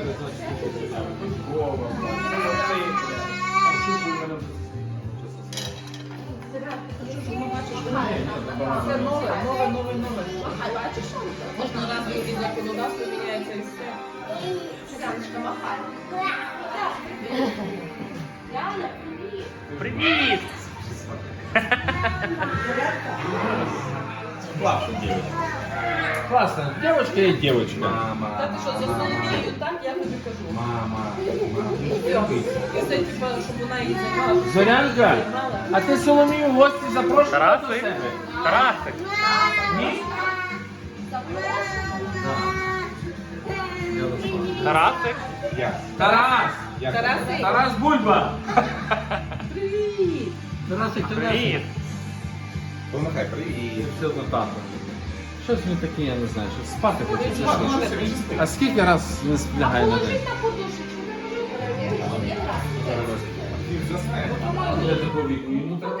Це нове, нове, нове, нове. Сяночка, махай. Привіт. Привіт! Классно, девочка. Класно, девочка і девочка. Мама. Та ти що, за Соломією, так? Я тобі кажу. Мама. І це, типа, щоб вона її займала. Зорянка, а ти Соломію в гості запрошувала до Тарасик? себе? Тарасик! Ні? Тарасик! Я. Тарас! Я. Тарасик, Тарас Бульба! привіт. Тарасик, ти Привіт! Помахай, привіт. Все одно тато. Щось він таке, я не знаю, що спати хоче. чи що? А скільки раз він лягає на день? на подушечку. Він засне. Для такого віку йому треба.